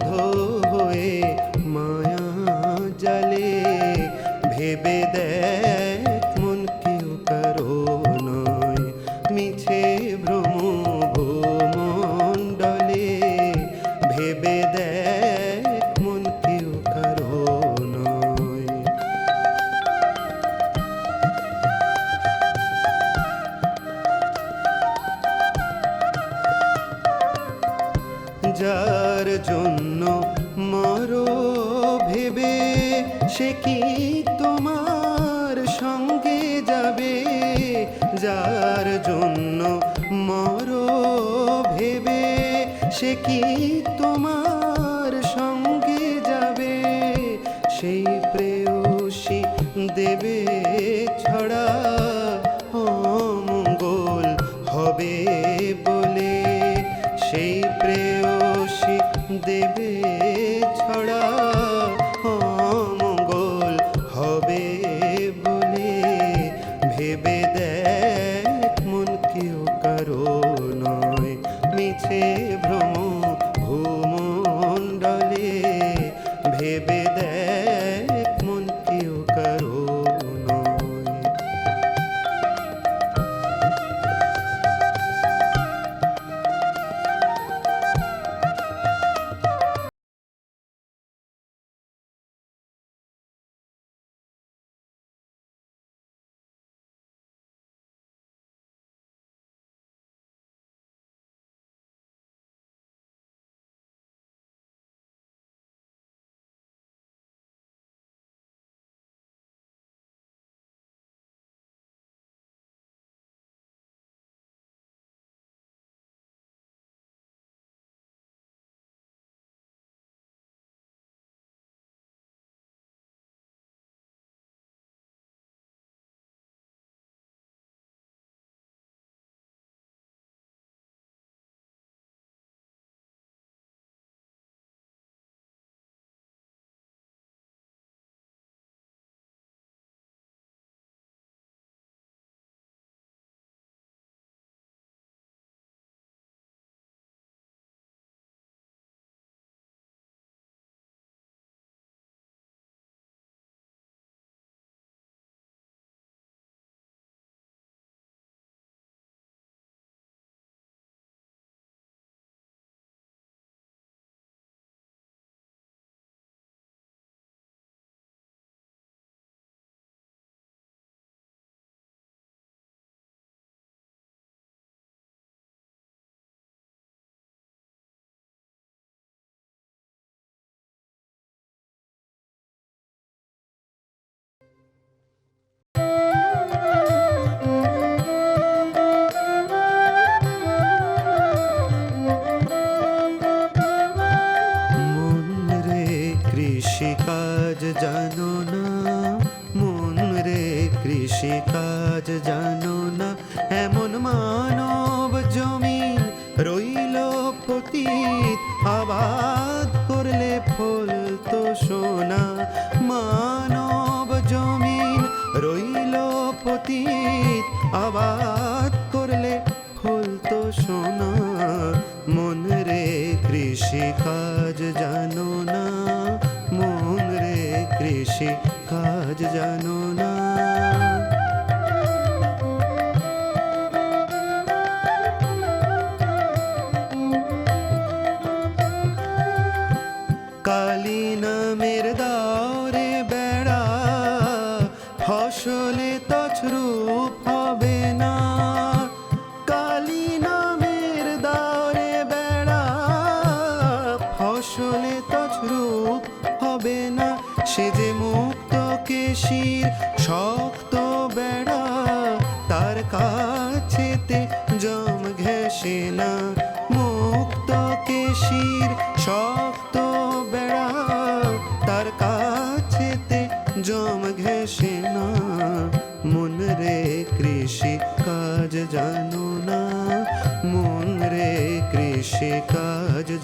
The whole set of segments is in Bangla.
বদ্ধ হয়ে মায়া জলে ভেবে দেখ মন কেউ কারও নয়। মিছে ভ্রম ভূমণ্ডলে ভেবে দেখ মন কেউ কারও নয়। যার জন্য সে কি তোমার সঙ্গে যাবে? যার জন্য মরো ভেবে সে কি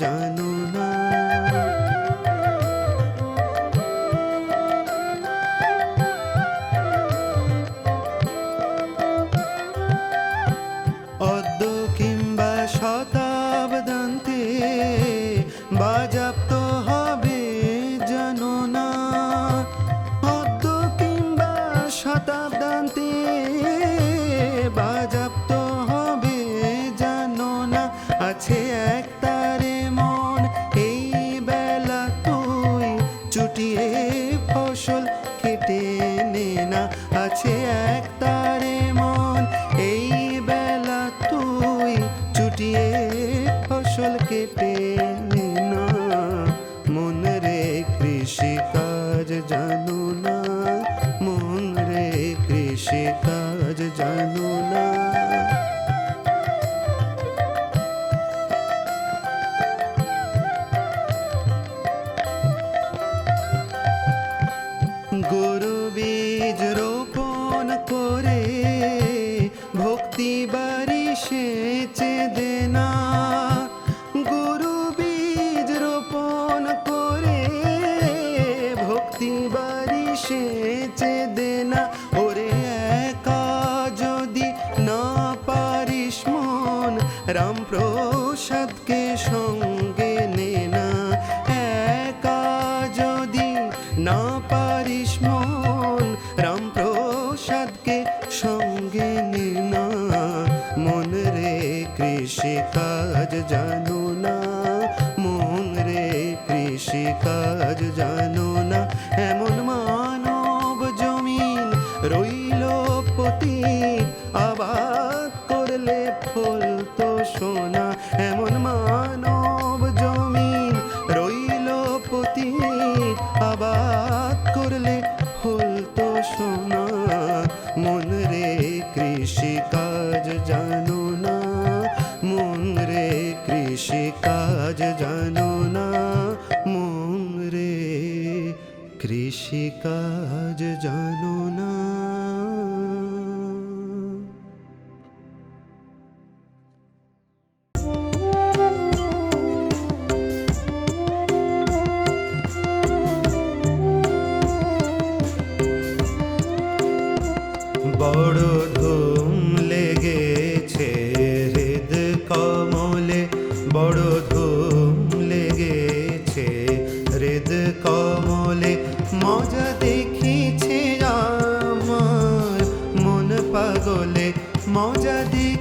জান জানো না মন রে কৃষিকা সাদকে সঙ্গে না মন রে কৃষি কাজ জানো না। মন রে কৃষি কাজ জানো মজা দেখিছে আমার মন পাগলে মজা দেখি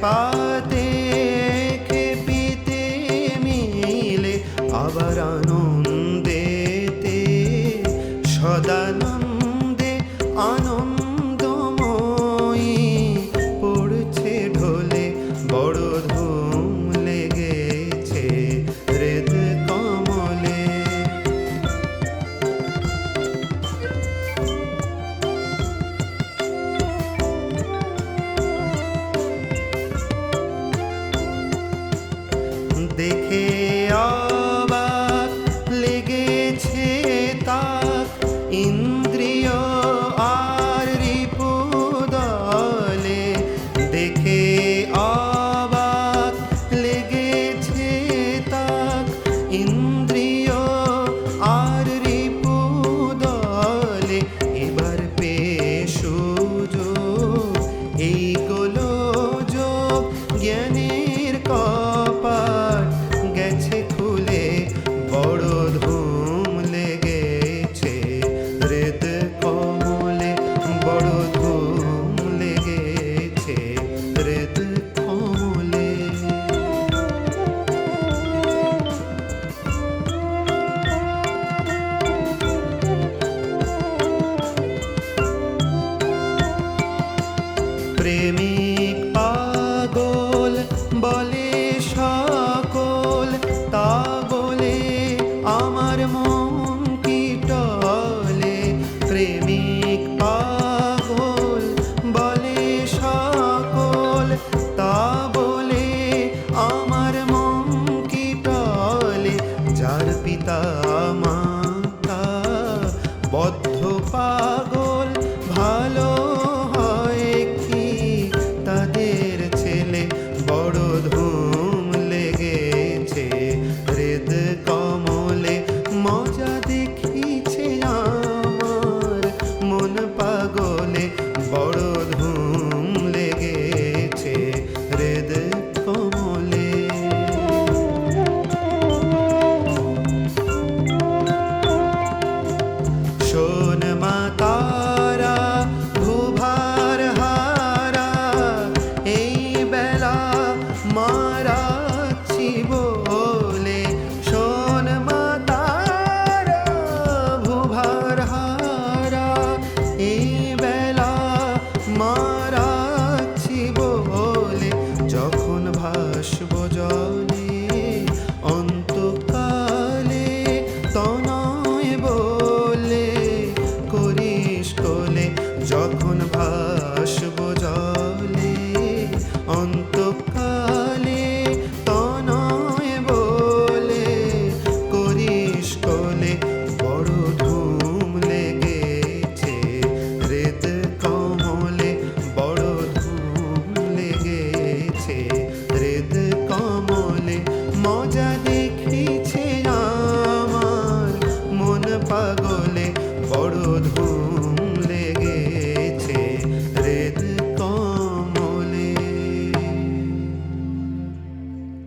bye.